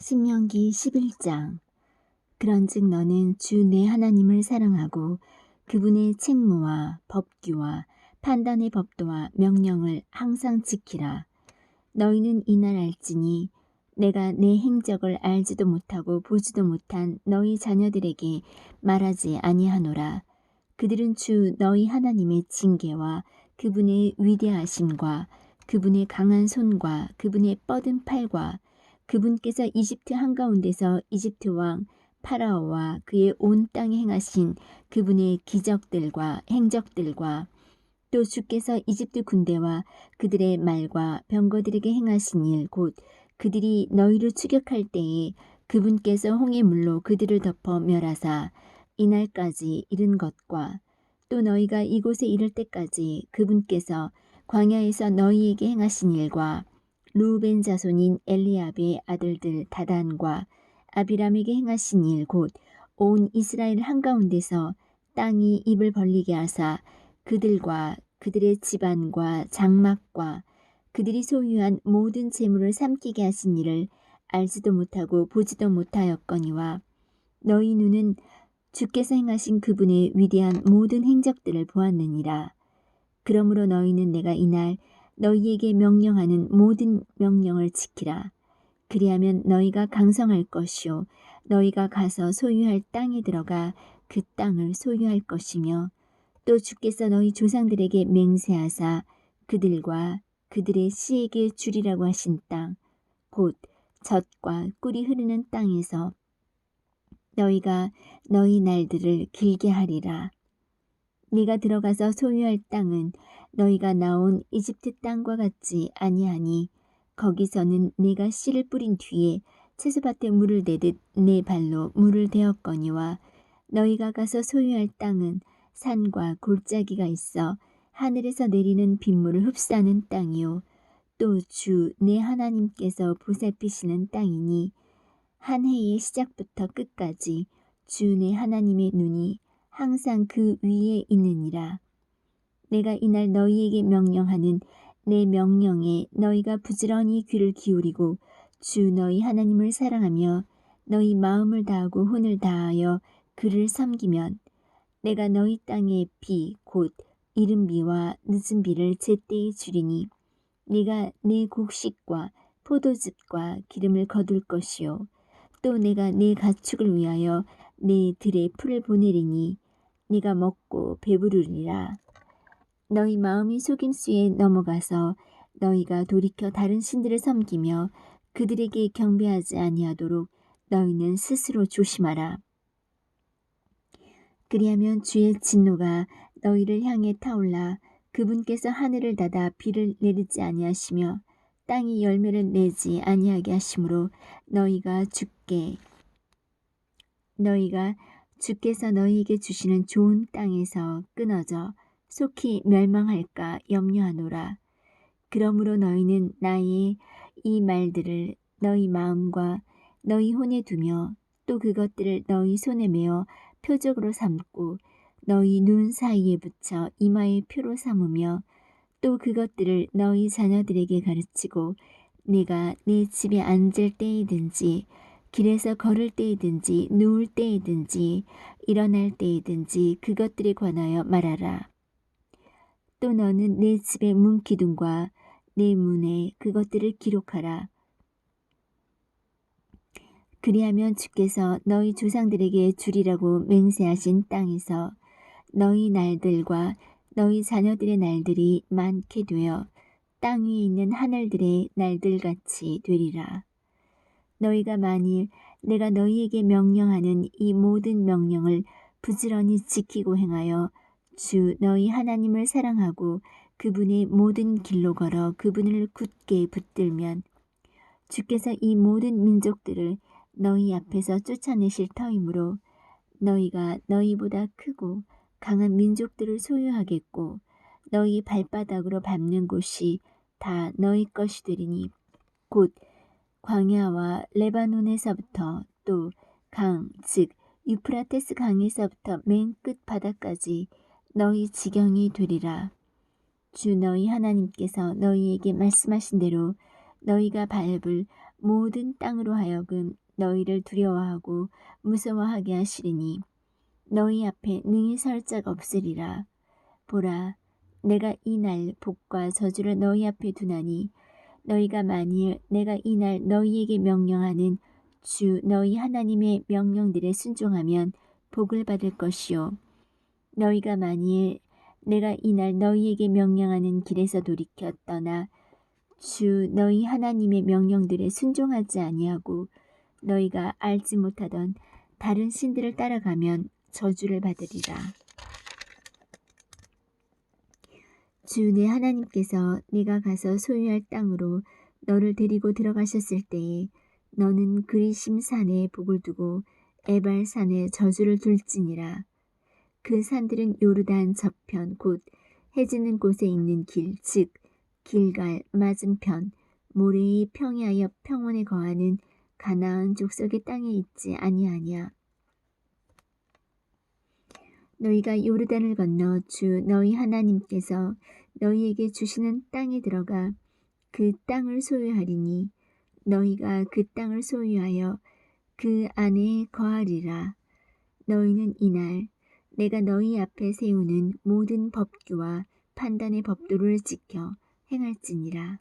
신명기 11장 그런즉 너는 주 내 하나님을 사랑하고 그분의 책무와 법규와 판단의 법도와 명령을 항상 지키라. 너희는 이날 알지니 내가 내 행적을 알지도 못하고 보지도 못한 너희 자녀들에게 말하지 아니하노라. 그들은 주 너희 하나님의 징계와 그분의 위대하심과 그분의 강한 손과 그분의 뻗은 팔과 그분께서 이집트 한가운데서 이집트 왕 파라오와 그의 온 땅에 행하신 그분의 기적들과 행적들과 또 주께서 이집트 군대와 그들의 말과 병거들에게 행하신 일 곧 그들이 너희를 추격할 때에 그분께서 홍해 물로 그들을 덮어 멸하사 이날까지 이른 것과 또 너희가 이곳에 이를 때까지 그분께서 광야에서 너희에게 행하신 일과 루벤 자손인 엘리압의 아들들 다단과 아비람에게 행하신 일 곧 온 이스라엘 한가운데서 땅이 입을 벌리게 하사 그들과 그들의 집안과 장막과 그들이 소유한 모든 재물을 삼키게 하신 일을 알지도 못하고 보지도 못하였거니와 너희 눈은 주께서 행하신 그분의 위대한 모든 행적들을 보았느니라. 그러므로 너희는 내가 이날 너희에게 명령하는 모든 명령을 지키라. 그리하면 너희가 강성할 것이요 너희가 가서 소유할 땅에 들어가 그 땅을 소유할 것이며 또 주께서 너희 조상들에게 맹세하사 그들과 그들의 씨에게 주리라고 하신 땅 곧 젖과 꿀이 흐르는 땅에서 너희가 너희 날들을 길게 하리라. 네가 들어가서 소유할 땅은 너희가 나온 이집트 땅과 같지 아니하니 거기서는 네가 씨를 뿌린 뒤에 채소밭에 물을 대듯 네 발로 물을 대었거니와 너희가 가서 소유할 땅은 산과 골짜기가 있어 하늘에서 내리는 빗물을 흡수하는 땅이요 또 주 내 하나님께서 보살피시는 땅이니 한 해의 시작부터 끝까지 주 내 하나님의 눈이 항상 그 위에 있느니라. 내가 이날 너희에게 명령하는 내 명령에 너희가 부지런히 귀를 기울이고 주 너희 하나님을 사랑하며 너희 마음을 다하고 혼을 다하여 그를 섬기면 내가 너희 땅에 비곧 이른 비와 늦은 비를 제때에 주리니 네가 내 곡식과 포도즙과 기름을 거둘 것이요. 또 내가 내 가축을 위하여 내 들에 풀을 보내리니 네가 먹고 배부르리라 너희 마음이 속임수에 넘어가서 너희가 돌이켜 다른 신들을 섬기며 그들에게 경배하지 아니하도록 너희는 스스로 조심하라. 그리하면 주의 진노가 너희를 향해 타올라 그분께서 하늘을 닫아 비를 내리지 아니하시며 땅이 열매를 내지 아니하게 하심으로 너희가 죽게 너희가 주께서 너희에게 주시는 좋은 땅에서 끊어져 속히 멸망할까 염려하노라. 그러므로 너희는 나의 이 말들을 너희 마음과 너희 혼에 두며 또 그것들을 너희 손에 메어 표적으로 삼고 너희 눈 사이에 붙여 이마의 표로 삼으며 또 그것들을 너희 자녀들에게 가르치고 내가 내 집에 앉을 때이든지 길에서 걸을 때이든지 누울 때이든지 일어날 때이든지 그것들에 관하여 말하라. 또 너는 내 집의 문 기둥과 내 문에 그것들을 기록하라. 그리하면 주께서 너희 조상들에게 주리라고 맹세하신 땅에서 너희 날들과 너희 자녀들의 날들이 많게 되어 땅 위에 있는 하늘들의 날들같이 되리라. 너희가 만일 내가 너희에게 명령하는 이 모든 명령을 부지런히 지키고 행하여 주 너희 하나님을 사랑하고 그분의 모든 길로 걸어 그분을 굳게 붙들면 주께서 이 모든 민족들을 너희 앞에서 쫓아내실 터이므로 너희가 너희보다 크고 강한 민족들을 소유하겠고 너희 발바닥으로 밟는 곳이 다 너희 것이 되리니 곧 광야와 레바논에서부터 또 강, 즉 유프라테스 강에서부터 맨 끝 바다까지 너희 지경이 되리라. 주 너희 하나님께서 너희에게 말씀하신 대로 너희가 밟을 모든 땅으로 하여금 너희를 두려워하고 무서워하게 하시리니 너희 앞에 능히 설 자가 없으리라. 보라, 내가 이 날 복과 저주를 너희 앞에 두나니 너희가 만일 내가 이 날 너희에게 명령하는 주 너희 하나님의 명령들에 순종하면 복을 받을 것이요. 너희가 만일 내가 이날 너희에게 명령하는 길에서 돌이켜 떠나 주 너희 하나님의 명령들에 순종하지 아니하고 너희가 알지 못하던 다른 신들을 따라가면 저주를 받으리라. 주 내 하나님께서 네가 가서 소유할 땅으로 너를 데리고 들어가셨을 때에 너는 그리심 산에 복을 두고 에발 산에 저주를 둘지니라. 그 산들은 요르단 저편 곧 해지는 곳에 있는 길, 즉 길갈 맞은편 모래의 평야 옆 평원에 거하는 가나안 족속의 땅에 있지 아니하냐. 너희가 요르단을 건너 주 너희 하나님께서 너희에게 주시는 땅에 들어가 그 땅을 소유하리니 너희가 그 땅을 소유하여 그 안에 거하리라. 너희는 이날 내가 너희 앞에 세우는 모든 법규와 판단의 법도를 지켜 행할지니라.